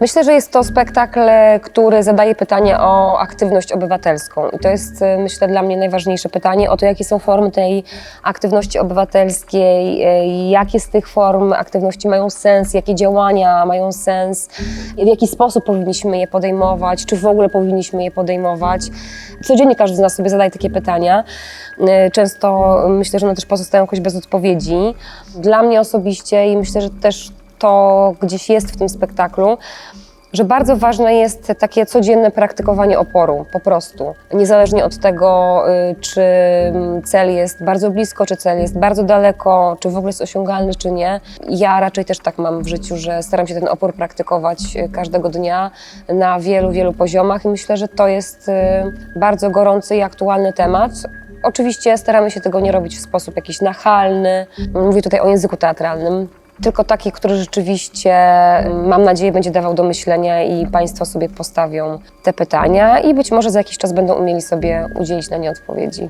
Myślę, że jest to spektakl, który zadaje pytanie o aktywność obywatelską. I to jest, e, myślę, dla mnie najważniejsze pytanie o to, jakie są formy tej aktywności obywatelskiej, e, jakie z tych form aktywności mają sens, jakie działania mają sens, w jaki sposób powinniśmy je podejmować, czy w ogóle powinniśmy je podejmować. Codziennie każdy z nas sobie zadaje takie pytania. E, Często myślę, że one też pozostają jakoś bez odpowiedzi. Dla mnie osobiście i myślę, że też to gdzieś jest w tym spektaklu, że bardzo ważne jest takie codzienne praktykowanie oporu, po prostu. Niezależnie od tego, y, czy cel jest bardzo blisko, czy cel jest bardzo daleko, czy w ogóle jest osiągalny, czy nie. Ja raczej też tak mam w życiu, że staram się ten opór praktykować y, każdego dnia na wielu, wielu poziomach i myślę, że to jest y, bardzo gorący i aktualny temat. Oczywiście staramy się tego nie robić w sposób jakiś nachalny. Mówię tutaj o języku teatralnym. Tylko taki, który rzeczywiście, mm, mam nadzieję, będzie dawał do myślenia i Państwo sobie postawią te pytania i być może za jakiś czas będą umieli sobie udzielić na nie odpowiedzi.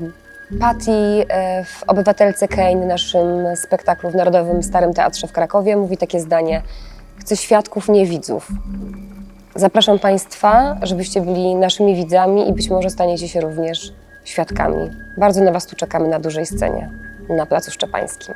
Patty e, w Obywatelce Kane, naszym spektaklu w Narodowym Starym Teatrze w Krakowie, mówi takie zdanie: Chcę świadków, nie widzów. Zapraszam Państwa, żebyście byli naszymi widzami i być może staniecie się również świadkami. Bardzo na Was tu czekamy na dużej scenie na Placu Szczepańskim.